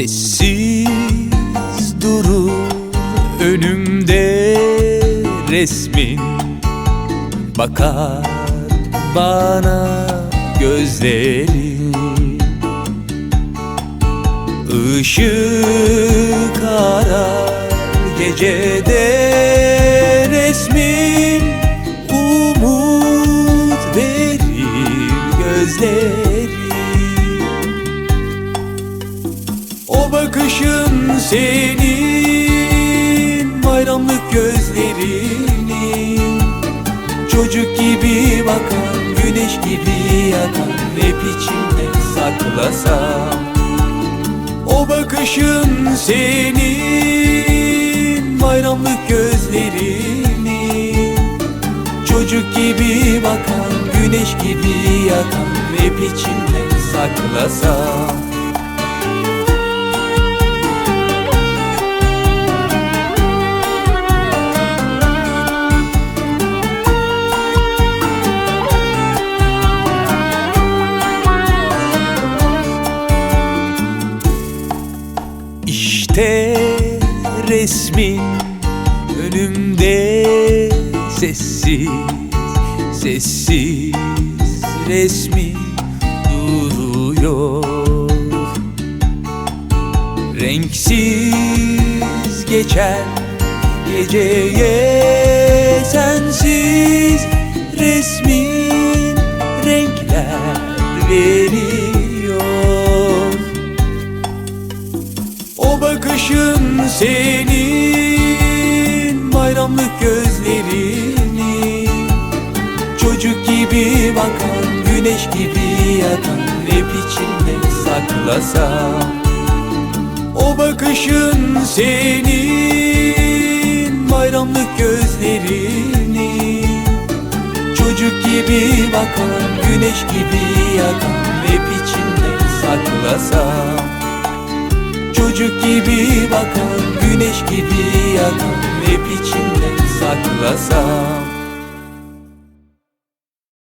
Sessiz durur önümde resmin Bakar bana gözlerin. Işık arar gecede resmin. Umut verir gözlerin. O bakışın senin Bayramlık gözlerinin Çocuk gibi bakan Güneş gibi yakan Hep içimde saklasam. O bakışın senin Bayramlık gözlerinin Çocuk gibi bakan Güneş gibi yakan Hep içimde saklasam İşte resmin önümde sessiz sessiz resmin duruyor. Renksiz geçer geceye sensiz senin Bayramlık gözlerini Çocuk gibi bakan Güneş gibi yakan Hep içimde saklasam O bakışın senin Bayramlık gözlerini Çocuk gibi bakan Güneş gibi yakan Hep içimde saklasam Çocuk gibi bakan, güneş gibi yakan Hep içimde saklasam